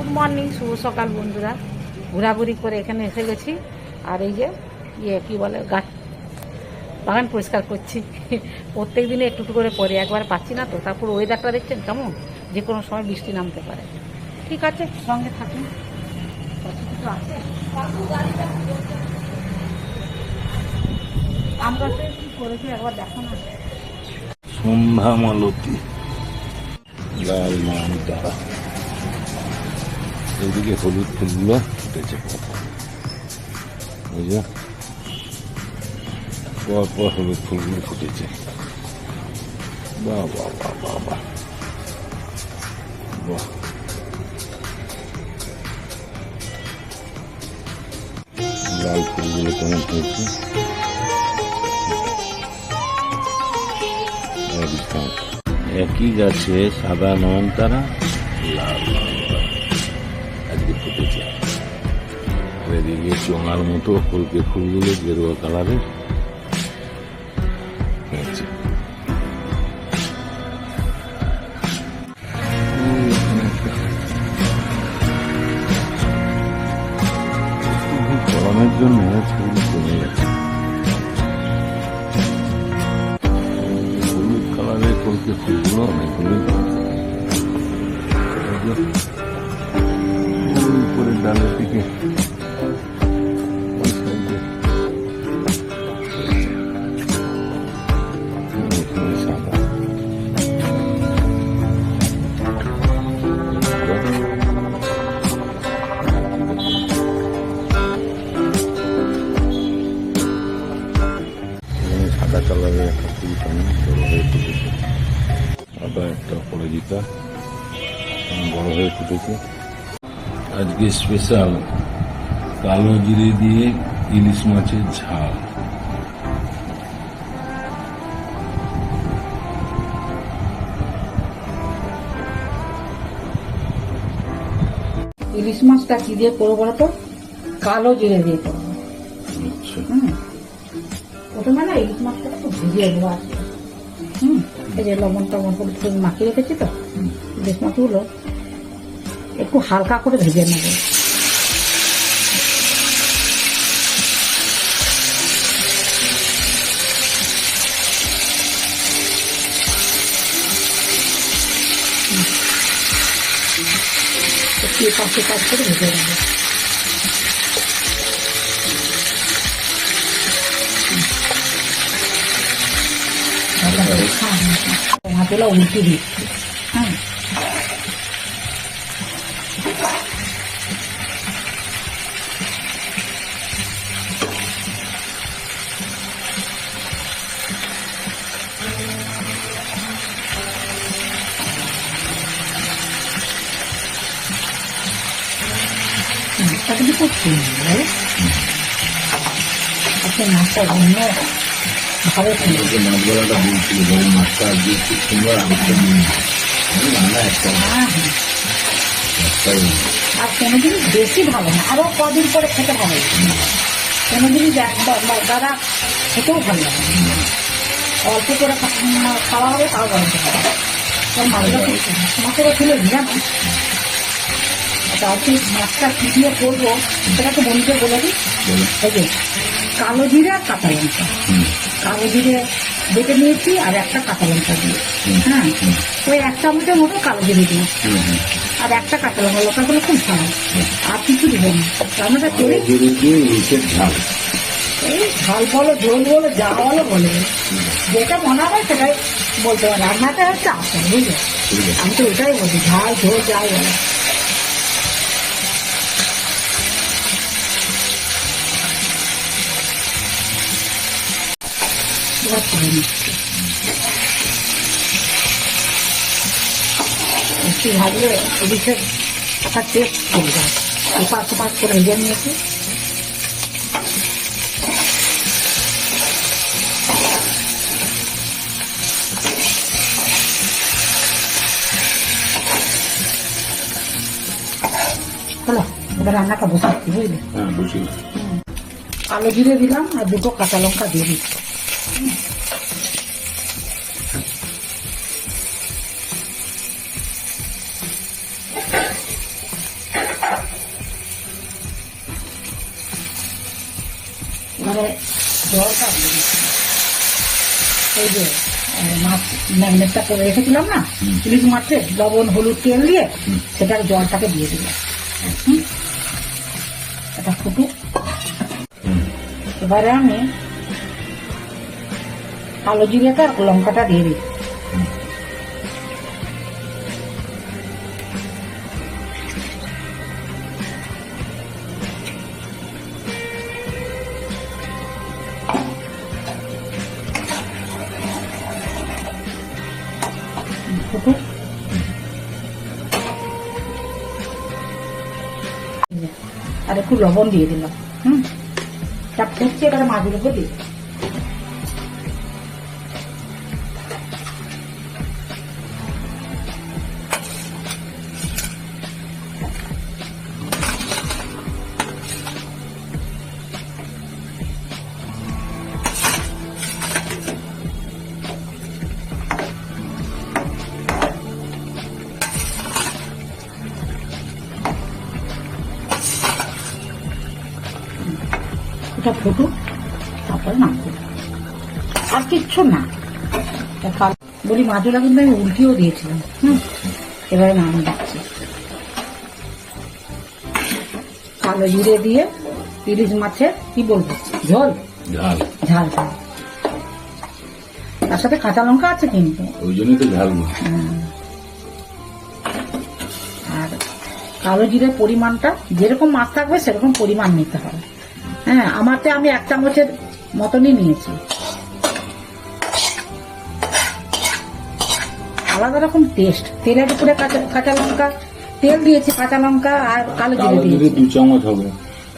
Good morning, শুভ সকাল বন্ধুরা। ঘোরাঘুরি করে এখানে এসে গেছি। আর এই যে ইয়ে কি বলে গাছ বাগান পরিষ্কার করছি। প্রত্যেক দিনে একটু একটু করে পরে, একবার পাচ্ছি না তো। তারপর ওয়েদারটা দেখছেন কেমন? যে কোনো সময় বৃষ্টি নামতে পারে। ঠিক আছে, সঙ্গে থাকুন। আমরা কি করেছি একবার দেখো না। সন্ধ্যা লাল মান তারা এইদিকে হলুদ ফুলগুলো ফুটেছে। বুঝলো? পর পর হলুদ ফুলগুলো ফুটেছে। বাহ বাহ বাহ বাহ বাহ। বাহ। লাল ফুলগুলো কেমন হয়েছে একই গাছে সাদা নয়নতারা, লাল। আর চোঙার মতো ফুলকে ফুলগুলো গেরুয়া কালারের ওই গরমের জন্য হলুদ কালারের উপরের ডালের দিকে স্পেশাল কালো জিরে দিয়ে ইলিশ মাছের ঝাল। ইলিশ মাছটা কি দিয়ে করব বলো তো? কালো জিরে দিয়ে করব। আচ্ছা। প্রথমে না ইলিশ মাছটা একটু ভিজিয়ে দেবো আর এই যে লবণ টবণ করে মাখিয়ে রেখেছি তো। ইলিশ মাছগুলো একটু হালকা করে ভেজে নেব একটু পাশে পাশ করে ভেজে নেব হাতেলা উল্টে দিচ্ছি আচ্ছা মাছটা বলছিল যেমন মাছটা আর কোনো জিনিস বেশি ভালো না আরও কদিন পরে খেতে ভালো কোনো জিনিস দাদা খেতেও ভালো লাগে অল্প করে খাওয়া হবে তাও ভালো লাগে কারণ মাছটা খুব আজকে মাছটা কি দিয়ে করব সেটা তো বন্ধুকে বলে দিই। এই কালো জিরে আর কাঁচা লঙ্কা। কালো জিরে বেটে নিয়েছি আর একটা কাঁচা লঙ্কা দিয়ে। হ্যাঁ? ওই এক চামচের মতো কালো জিরে হুম আর একটা কাঁচা লঙ্কা। লঙ্কাগুলো খুব ভালো। আর কিছু দিব না। রান্নাটা জিরে দিয়ে ঝাল। এই ঝাল বলো ঝোল বলো যা বলো বলে যেটা মনে হয় সেটাই বলতে পারে। রান্নাটা হচ্ছে আসল বুঝলে? আমি তো এটাই বলছি ঝাল ঝোল যাই বলো। একটু ভাজলে ইলিশের একটা টেস্ট চলে যায় উপাস উপাস করে ভেজে নিয়েছি। হলো এবার রান্নাটা বসাচ্ছি বুঝলি? হ্যাঁ বুঝলাম। জিরে দিলাম আর দুটো কাঁচা লঙ্কা দিয়ে দিচ্ছি। জলটা এই যে মাছ ম্যাগনেটটা করে রেখেছিলাম না। ইলিশ মাছে লবণ হলুদ তেল দিয়ে। সেটার জলটাকে দিয়ে দিলাম। এটা ফুটুক এবারে আমি কালো জিরেটা আর লঙ্কাটা দিয়ে দিই আর একটু লবণ দিয়ে দিলাম হুম? তা ফুটছে এবারে মাছগুলোকে দিই ফুটুক তারপরে নামবো আর কিচ্ছু না। বলি মাছগুলো কিন্তু আমি উল্টিও দিয়েছিলাম। হুম। এবারে নাম দিচ্ছি কালো জিরে দিয়ে ইলিশ মাছের কি বলব? ঝাল? ঝাল। ঝাল তার সাথে কাঁচা লঙ্কা আছে কিন্তু। ওই জন্যই তো ঝাল আর কালো জিরের পরিমাণটা যেরকম মাছ থাকবে সেরকম পরিমাণ নিতে হবে। হ্যাঁ আমারতে আমি এক চামচের মতনই নিয়েছি। আলাদা রকম টেস্ট তেলের উপরে কাঁচা লঙ্কা তেল দিয়েছি কাঁচা লঙ্কা আর কালো জিরে দিয়েছি। দু চামচ হবে।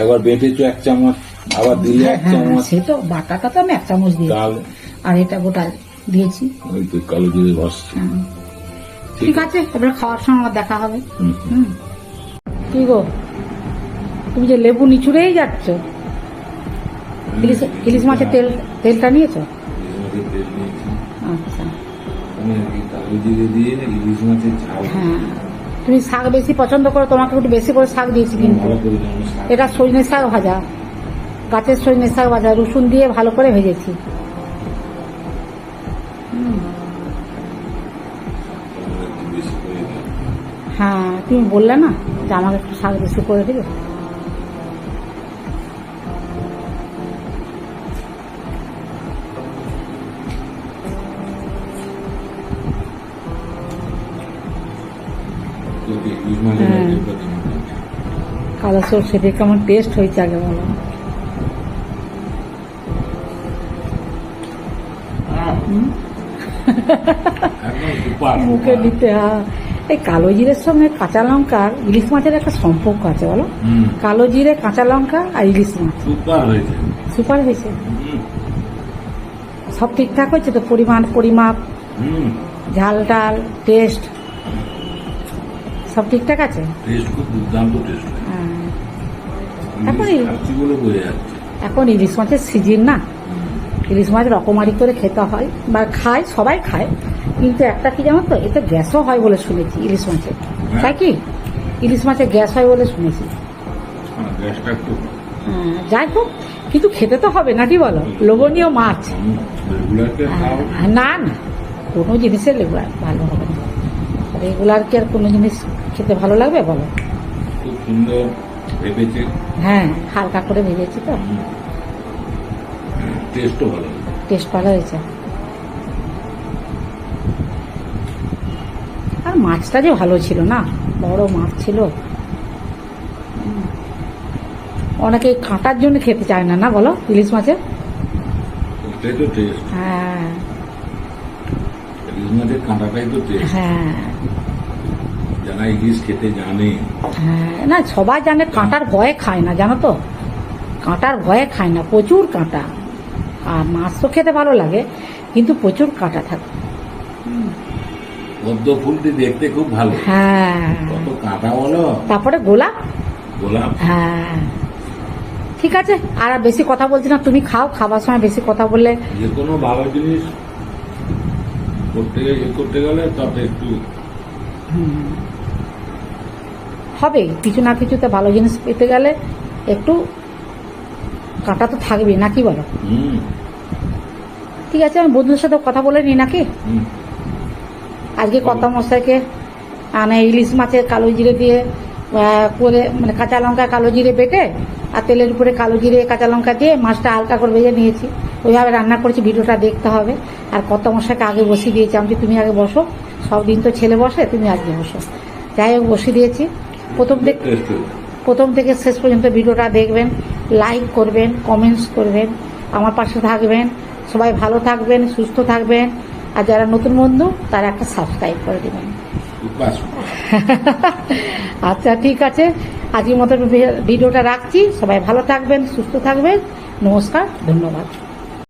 একবার বেটেছো এক চামচ আবার দিলে হ্যাঁ এক হ্যাঁ চামচ। সে তো বাটাটা তো আমি এক চামচ দিয়েছি। তাহলে আর এটা গোটা দিয়েছি। ওই তো কালো জিরে হুম। ঠিক আছে এবার খাওয়ার সময় আমার দেখা হবে। হুম কি গো? তুমি যে লেবু নিচুড়েই যাচ্ছ? ইলিশ ইলিশ মাছের তেল তেলটা নিয়েছো। আচ্ছা। হ্যাঁ। তুমি শাক বেশি পছন্দ করো তোমাকে একটু বেশি করে শাক দিয়েছি কিন্তু। এটা সজনে শাক ভাজা। গাছের সজনে শাক ভাজা রসুন দিয়ে ভালো করে ভেজেছি। হ্যাঁ তুমি বললে না যে আমাকে একটু শাক বেশি করে দিবে। কালো সর্ষে দিয়ে কেমন টেস্ট হয়েছে আগে বলো। মুখে দিতে হ্যাঁ। এই কালো জিরের সঙ্গে কাঁচা লঙ্কার ইলিশ মাছের একটা সম্পর্ক আছে বলো। কালো জিরে কাঁচা লঙ্কা আর ইলিশ মাছ। সুপার হয়েছে। সুপার হয়েছে? সব ঠিকঠাক হয়েছে তো? পরিমাণ পরিমাপ? ঝাল ডাল টেস্ট সব ঠিকঠাক আছে? টেস্ট খুব দুর্দান্ত টেস্ট হ্যাঁ। যাচ্ছে। এখন ইলিশ মাছের সিজন না। ইলিশ মাছ রকমারি করে খেতে হয় বা খায় সবাই খায়। কিন্তু একটা কি জানো তো এতে গ্যাসও হয় বলে শুনেছি ইলিশ মাছের। তাই কি? ইলিশ মাছের গ্যাস হয় বলে শুনেছি। হ্যাঁ, হ্যাঁ, যাই হোক কিন্তু খেতে তো হবে নাকি বলো? লোভনীয় মাছ। হ্যাঁ, না না কোনো জিনিসের লেগুলার ভালো হবে না। রেগুলার কি আর কোনো জিনিস খেতে ভালো লাগবে বলো? ভেবেছে? হ্যাঁ হালকা করে ভেজেছি তো। টেস্টও ভালো। টেস্ট ভালো হয়েছে। আর মাছটা যে ভালো ছিল না বড় মাছ ছিল। অনেকে কাঁটার জন্য খেতে চায় না না বলো ইলিশ মাছের? হ্যাঁ। ইলিশ মাছের কাঁটাটাই তো টেস্ট হ্যাঁ। যারা ইলিশ খেতে জানে। হ্যাঁ না সবাই জানে কাঁটার ভয়ে খায় না জানো তো? কাঁটার ভয়ে খায় না প্রচুর কাঁটা। আর মাছ তো খেতে ভালো লাগে কিন্তু প্রচুর কাঁটা থাকে। পদ্ম ফুলটি দেখতে খুব ভালো। হ্যাঁ। কত কাঁটা বলো? তারপরে গোলাপ? গোলাপ। হ্যাঁ। ঠিক আছে আর বেশি কথা বলছি না তুমি খাও খাবার সময় বেশি কথা বললে। যে কোনো ভালো জিনিস করতে গেলে করতে গেলে তাতে একটু হবে কিছু না কিছুতে ভালো জিনিস পেতে গেলে একটু কাঁটা তো থাকবেই নাকি বলো? ঠিক আছে আমি বন্ধুদের সাথে কথা বলে নিই নাকি? আজকে কর্তা মশাইকে আনে ইলিশ মাছের কালো জিরে দিয়ে করে মানে কাঁচা লঙ্কা কালো জিরে বেটে আর তেলের উপরে কালো জিরে কাঁচা লঙ্কা দিয়ে মাছটা হালকা করে ভেজে নিয়েছি। ওইভাবে রান্না করেছি ভিডিওটা দেখতে হবে। আর কর্তা মশাইকে আগে বসিয়ে দিয়েছি। আমি যে তুমি আগে বসো সব দিন তো ছেলে বসে তুমি আজকে বসো। যাই হোক বসিয়ে দিয়েছি। প্রথম থেকে প্রথম থেকে শেষ পর্যন্ত ভিডিওটা দেখবেন লাইক করবেন কমেন্টস করবেন আমার পাশে থাকবেন সবাই ভালো থাকবেন সুস্থ থাকবেন আর যারা নতুন বন্ধু তারা একটা সাবস্ক্রাইব করে দেবেন। আচ্ছা ঠিক আছে আজকের মতো ভিডিওটা রাখছি সবাই ভালো থাকবেন সুস্থ থাকবেন নমস্কার ধন্যবাদ।